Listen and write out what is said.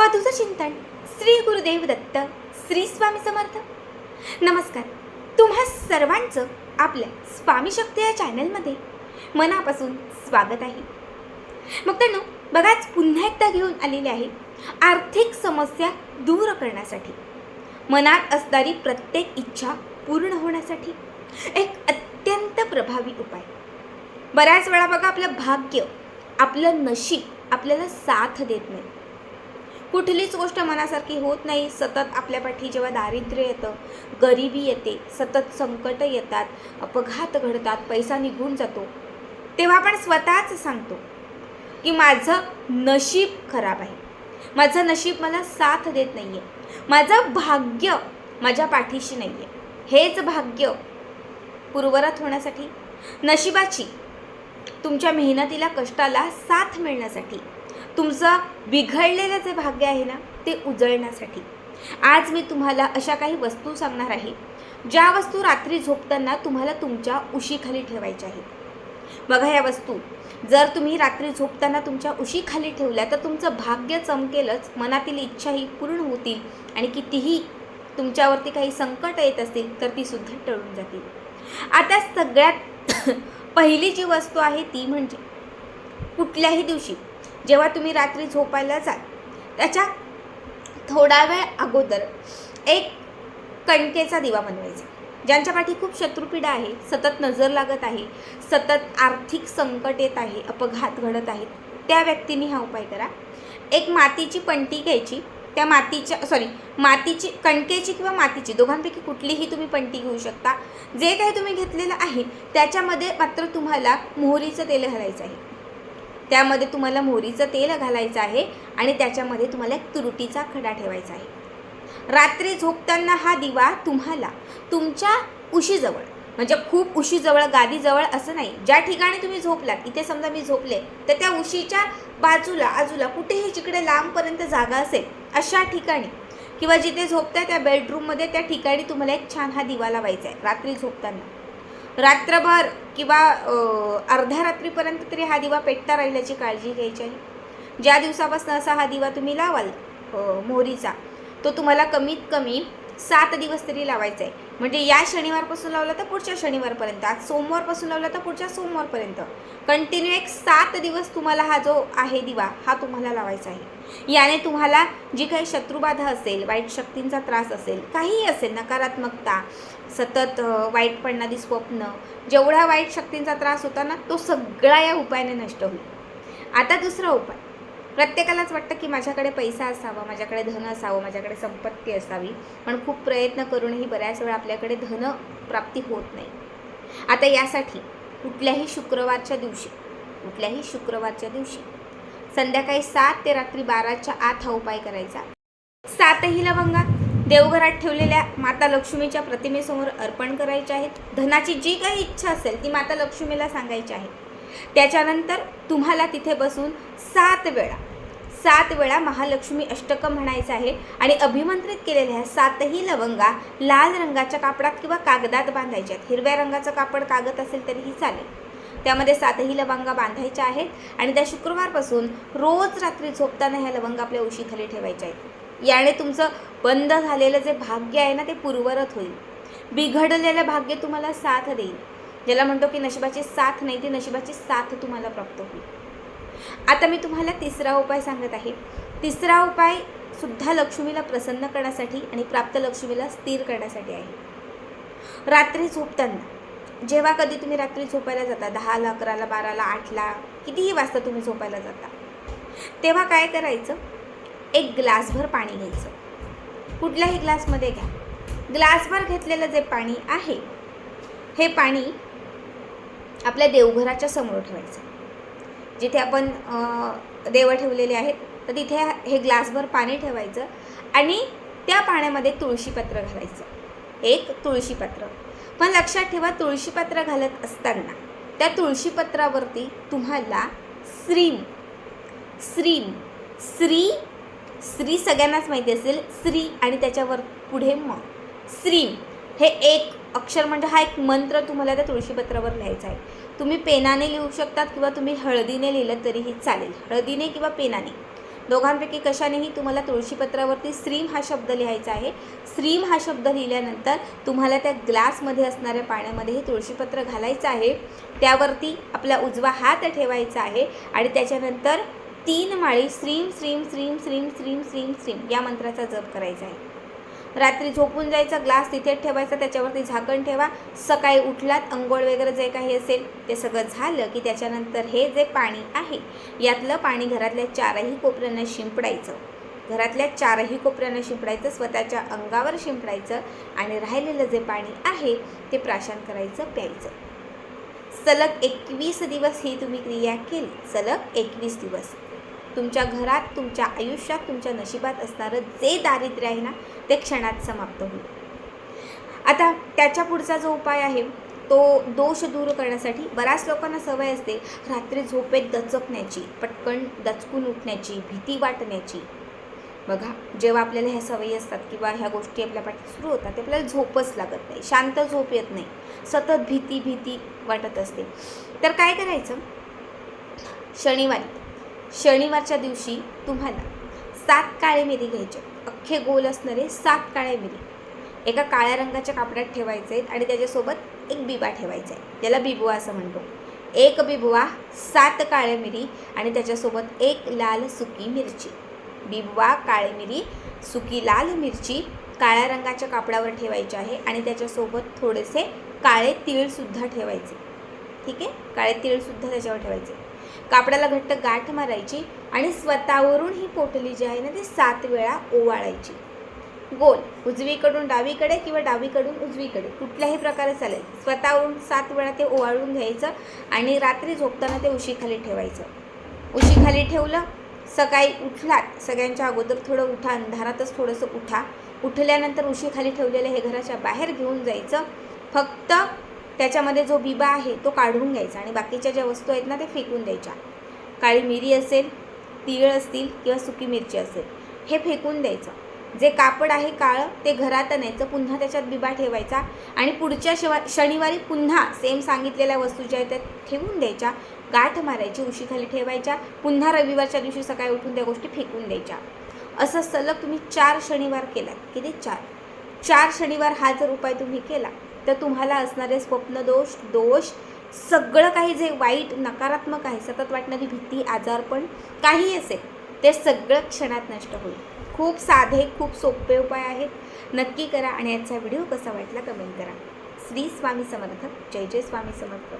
अवधूत चिंतन श्री गुरुदेव दत्त श्री स्वामी समर्थ. नमस्कार. तुम्हा सर्वांचं आपल्या स्वामी शक्ती या चॅनलमध्ये मनापासून स्वागत आहे. मग त्यांनो बघाच पुन्हा एकदा घेऊन आलेले आहे आर्थिक समस्या दूर करण्यासाठी मनात असणारी प्रत्येक इच्छा पूर्ण होण्यासाठी एक अत्यंत प्रभावी उपाय. बऱ्याच वेळा बघा आपलं भाग्य आपलं नशीब आपल्याला साथ देत नाही. कुठलीच गोष्ट मनासारखी होत नाही. सतत आपल्या पाठी जेव्हा दारिद्र्य येतं गरिबी येते सतत संकट येतात अपघात घडतात पैसा निघून जातो तेव्हा आपण स्वतःच सांगतो की माझं नशीब खराब आहे. माझं नशीब मला साथ देत नाही आहे माझं भाग्य माझ्या पाठीशी नाही आहे हेच भाग्य पूर्वरत होण्यासाठी नशिबाची तुमच्या मेहनतीला कष्टाला साथ मिळण्यासाठी तुमचं बिघडलेलं जे भाग्य आहे ना ते उजळण्यासाठी. आज मी तुम्हाला अशा काही वस्तू सांगणार आहे ज्या वस्तू रात्री झोपताना तुम्हाला तुमच्या उशीखाली ठेवायच्या आहेत. बघा या वस्तू. जर तुम्ही रात्री झोपताना तुमच्या उशीखाली ठेवल्या तर तुमचं भाग्य चमकेलच मनातील इच्छाही पूर्ण होतील आणि कितीही तुमच्यावरती काही संकट येत असतील तर ती सुद्धा टळून जातील. आता सगळ्यात पहिली जी वस्तू आहे ती म्हणजे कुठल्याही दिवशी जेव्हा तुम्ही रात्री झोपायला जाल त्याच्या थोडा वेळ अगोदर एक कणकेचा दिवा बनवायचा. ज्यांच्यापाठी खूप शत्रुपीडा आहे सतत नजर लागत आहे सतत आर्थिक संकट येत आहे अपघात घडत आहेत त्या व्यक्तींनी हा उपाय करा. एक मातीची पंटी घ्यायची त्या मातीच्या सॉरी मातीची कणकेची किंवा मातीची दोघांपैकी कुठलीही तुम्ही पंटी घेऊ शकता. जे काही तुम्ही घेतलेलं आहे त्याच्यामध्ये मात्र तुम्हाला मोहरीचं तेल घालायचं आहे. त्यामध्ये तुम्हाला मोहरीचं तेल घालायचं आहे आणि त्याच्यामध्ये तुम्हाला एक तुरटीचा खडा ठेवायचा आहे. रात्री झोपताना हा दिवा तुम्हाला तुमच्या उशीजवळ म्हणजे खूप उशीजवळ गादीजवळ असं नाही ज्या ठिकाणी तुम्ही झोपलात इथे समजा मी झोपले तर त्या उशीच्या बाजूला आजूला कुठेही जिकडे लांबपर्यंत जागा असेल अशा ठिकाणी किंवा जिथे झोपताय त्या बेडरूममध्ये त्या ठिकाणी तुम्हाला एक छान हा दिवा लावायचा आहे रात्री झोपताना. रात्रभर किंवा अर्ध्या रात्रीपर्यंत तरी हा दिवा पेटता राहिल्याची काळजी घ्यायची आहे. ज्या दिवसापासून असा हा दिवा तुम्ही लावाल मोहरीचा तो तुम्हाला कमीत कमी सात दिवस तरी लावायचा आहे. म्हणजे या शनिवारपासून लावला तर पुढच्या शनिवारपर्यंत आज सोमवारपासून लावला तर पुढच्या सोमवारपर्यंत. कंटिन्यू एक सात दिवस तुम्हाला हा जो आहे दिवा हा तुम्हाला लावायचा आहे. याने तुम्हाला जी काही शत्रुबाधा असेल वाईट शक्तींचा त्रास असेल काहीही असेल नकारात्मकता सतत वाईट पडणारी स्वप्न जेवढा वाईट शक्तींचा त्रास होता ना तो सगळा या उपायाने नष्ट होईल. आता दुसरा उपाय. प्रत्येकालाच वाटतं की माझ्याकडे पैसा असावा माझ्याकडे धन असावं माझ्याकडे संपत्ती असावी पण खूप प्रयत्न करूनही बऱ्याच वेळा आपल्याकडे धन प्राप्ती होत नाही. आता यासाठी कुठल्याही शुक्रवारच्या दिवशी कुठल्याही शुक्रवारच्या दिवशी संध्याकाळी सात ते रात्री बाराच्या आत हा उपाय करायचा. सातही लवंगा. देवघरात ठेवलेल्या माता लक्ष्मीच्या प्रतिमेसमोर अर्पण करायच्या आहेत. धनाची जी काही इच्छा असेल ती माता लक्ष्मीला सांगायची आहे. त्याच्यानंतर तुम्हाला तिथे बसून सात वेळा सात वेळा महालक्ष्मी अष्टकं म्हणायचं आहे आणि अभिमंत्रित केलेल्या सातही लवंगा लाल रंगाच्या कापडात किंवा कागदात बांधायच्या आहेत. हिरव्या रंगाचं कापड कागद असेल तरीही चालेल. त्यामध्ये सातही लवंगा बांधायच्या आहेत आणि त्या शुक्रवारपासून रोज रात्री झोपताना ह्या लवंगा आपल्या उशीखाली ठेवायच्या आहेत. याने तुमचं बंद झालेलं जे भाग्य आहे ना ते पूर्वरत होईल. बिघडलेलं भाग्य तुम्हाला साथ देईल. ज्याला म्हणतो की नशिबाची साथ नाही ती नशिबाची साथ तुम्हाला प्राप्त होईल. आता मी तुम्हाला तिसरा उपाय सांगत आहे. तिसरा उपाय सुद्धा लक्ष्मीला प्रसन्न करण्यासाठी आणि प्राप्त लक्ष्मीला स्थिर करण्यासाठी आहे. रात्री झोपताना जेव्हा कधी तुम्ही रात्री झोपायला जाता दहाला अकराला बाराला आठला कितीही वाजता तुम्ही झोपायला जाता तेव्हा काय करायचं? एक ग्लासभर पाणी घ्यायचं. कुठल्याही ग्लासमध्ये घ्या. ग्लासभर घेतलेलं जे पाणी आहे हे पाणी आपल्या देवघराच्या समोर ठेवायचं. जिथे आपण देवं ठेवलेले आहेत तर तिथे हे ग्लासभर पाणी ठेवायचं आणि त्या पाण्यामध्ये तुळशीपत्र घालायचं. एक तुळशीपत्र पण लक्षात ठेवा तुळशीपत्र घालत असताना त्या तुळशीपत्रावरती तुम्हाला श्रीम श्रीम श्री स्त्री सगळ्यांनाच माहिती असेल स्त्री आणि त्याच्यावर पुढे म. श्रीम हे एक अक्षर म्हणजे हा एक मंत्र तुम्हाला त्या तुळशीपत्रावर लिहायचा आहे. तुम्ही पेनाने लिहू शकतात किंवा तुम्ही हळदीने लिहिलं तरीही चालेल. हळदीने किंवा पेनाने. दोघांपैकी कशानेही तुम्हाला तुळशीपत्रावरती श्रीम हा शब्द लिहायचा आहे. श्रीम हा शब्द लिहिल्यानंतर तुम्हाला त्या ग्लासमध्ये असणाऱ्या पाण्यामध्ये हे तुळशीपत्र घालायचं आहे. त्यावरती आपला उजवा हात ठेवायचा आहे आणि त्याच्यानंतर तीन माळी श्रीम श्रीम श्रीम श्रीम श्रीम श्रीम श्रीम या मंत्राचा जप करायचा आहे. रात्री झोपून जायचा ग्लास तिथेच ठेवायचा त्याच्यावरती झाकण ठेवा. सकाळी उठलात अंघोळ वगैरे जे काही असेल ते सगळं झालं की त्याच्यानंतर हे जे पाणी आहे यातलं पाणी घरातल्या चारही कोपऱ्यांना शिंपडायचं. घरातल्या चारही कोपऱ्यांना शिंपडायचं स्वतःच्या अंगावर शिंपडायचं आणि राहिलेलं जे पाणी आहे ते प्राशन करायचं प्यायचं. सलग एकवीस दिवस ही तुम्ही क्रिया केली. सलग एकवीस दिवस. तुमच्या घरात तुमच्या आयुष्यात तुमच्या नशिबात असणारं जे दारिद्र्य आहे ना ते क्षणात समाप्त होईल. आता त्याच्या पुढचा जो उपाय आहे तो दोष दूर करण्यासाठी बऱ्याच लोकांना सवय असते रात्री झोपेत दचकण्याची पटकन दचकून उठण्याची भीती वाटण्याची. बघा जेव्हा आपल्याला ह्या सवयी असतात किंवा ह्या गोष्टी आपल्या पाठी सुरू होतात ते आपल्याला झोपच लागत नाही शांत झोप येत नाही सतत भीती भीती वाटत असते. तर काय करायचं? शनिवारी शनिवारच्या दिवशी तुम्हाला सात काळे मिरी घ्यायचे अख्खे गोल असणारे सात काळे मिरी. एका काळ्या रंगाच्या कापडात ठेवायचे आहेत आणि त्याच्यासोबत एक बिबा ठेवायचा आहे. त्याला बिबुवा असं म्हणतो. एक बिबुवा सात काळ्या मिरी आणि त्याच्यासोबत एक लाल सुकी मिरची. बिबवा काळी मिरी सुकी लाल मिरची काळ्या रंगाच्या कापडावर ठेवायची आहे आणि त्याच्यासोबत थोडेसे काळे तीळसुद्धा ठेवायचे. ठीक आहे? काळे तीळसुद्धा त्याच्यावर ठेवायचे. कापडाला घट्ट गाठ मारायची आणि स्वतःवरून ही पोटली जी आहे ना ती सात वेळा ओवाळायची. गोल उजवीकडून डावीकडे किंवा डावीकडून उजवीकडे कुठल्याही प्रकारे चालेल. स्वतःवरून सात वेळा ते ओवाळून घ्यायचं आणि रात्री झोपताना ते उशीखाली ठेवायचं. उशीखाली ठेवलं सकाळी उठलात सगळ्यांच्या अगोदर थोडं उठा अंधारातच थोडंसं उठा. उठल्यानंतर उशीखाली ठेवलेलं हे घराच्या बाहेर घेऊन जायचं. फक्त त्याच्यामध्ये जो बिबा आहे तो काढून घ्यायचा आणि बाकीच्या ज्या वस्तू आहेत ना ते फेकून द्यायच्या. काळी मिरी असेल तिळ असतील किंवा सुकी मिरची असेल हे फेकून द्यायचं. जे कापड आहे काळं ते घरात आणायचं पुन्हा त्याच्यात बिबा ठेवायचा आणि पुढच्या शिवा शनिवारी पुन्हा सेम सांगितलेल्या वस्तू ज्या आहेत त्या ठेवून द्यायच्या. गाठ मारायची उशीखाली ठेवायच्या पुन्हा रविवारच्या दिवशी सकाळी उठून त्या गोष्टी फेकून द्यायच्या. असं सलग तुम्ही चार शनिवार केलात. किती? चार. चार शनिवार हा जर उपाय तुम्ही केला तर तुम्हाला असणारे स्वप्नदोष दोष सगळं काही जे वाईट नकारात्मक आहे सतत वाटणारी भीती आजारपण काही असेल ते सगळं क्षणात नष्ट होईल. खूप साधे खूप सोपे उपाय आहेत. नक्की करा आणि याचा व्हिडिओ कसा वाटला कमेंट करा. श्री स्वामी समर्थ. जय जय स्वामी समर्थ.